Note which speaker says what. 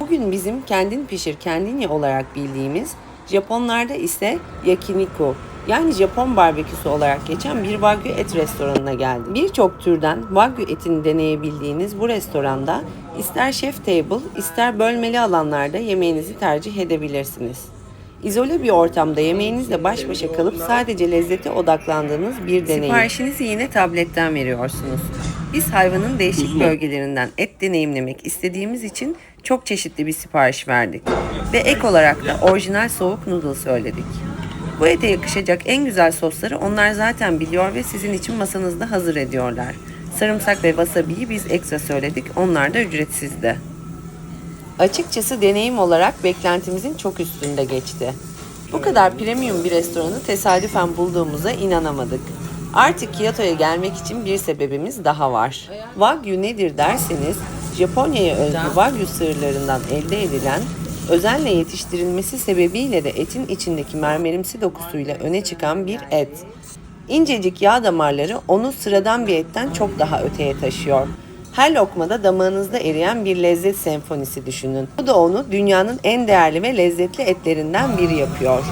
Speaker 1: Bugün bizim kendin pişir kendin ye olarak bildiğimiz, Japonlarda ise yakiniku yani Japon barbeküsü olarak geçen bir Wagyu et restoranına geldim. Birçok türden Wagyu etini deneyebildiğiniz bu restoranda ister chef table ister bölmeli alanlarda yemeğinizi tercih edebilirsiniz. İzole bir ortamda yemeğinizle baş başa kalıp sadece lezzete odaklandığınız bir deneyim. Siparişinizi yine tabletten veriyorsunuz. Biz hayvanın değişik bölgelerinden et deneyimlemek istediğimiz için çok çeşitli bir sipariş verdik. Ve ek olarak da orijinal soğuk noodle söyledik. Bu ete yakışacak en güzel sosları onlar zaten biliyor ve sizin için masanızda hazır ediyorlar. Sarımsak ve wasabi'yi biz ekstra söyledik, onlar da ücretsizdi. Açıkçası deneyim olarak beklentimizin çok üstünde geçti. Bu kadar premium bir restoranı tesadüfen bulduğumuza inanamadık. Artık Kyoto'ya gelmek için bir sebebimiz daha var. Wagyu nedir derseniz, Japonya'ya özgü Wagyu sığırlarından elde edilen, özenle yetiştirilmesi sebebiyle de etin içindeki mermerimsi dokusuyla öne çıkan bir et. İncecik yağ damarları onu sıradan bir etten çok daha öteye taşıyor. Her lokmada damağınızda eriyen bir lezzet senfonisi düşünün. Bu da onu dünyanın en değerli ve lezzetli etlerinden biri yapıyor.